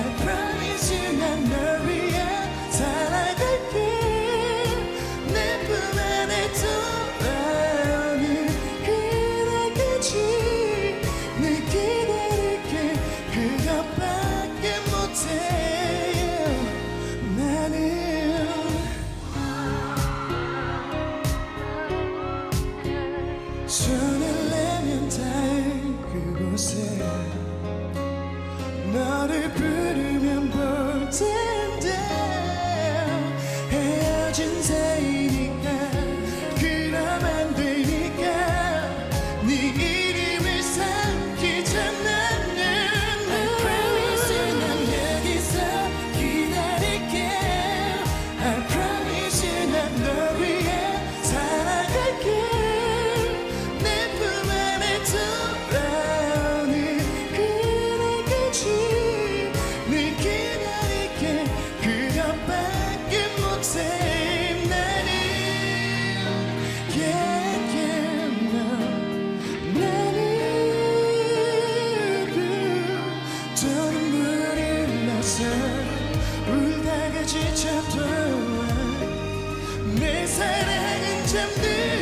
I promise you 살아갈게 내품 안에 돌아오는 그날까지 늘 기다릴게 그것밖에 못해 나는 손을 내면 닿을 그곳에 너를 부르면 볼 텐데 헤어진 새 天地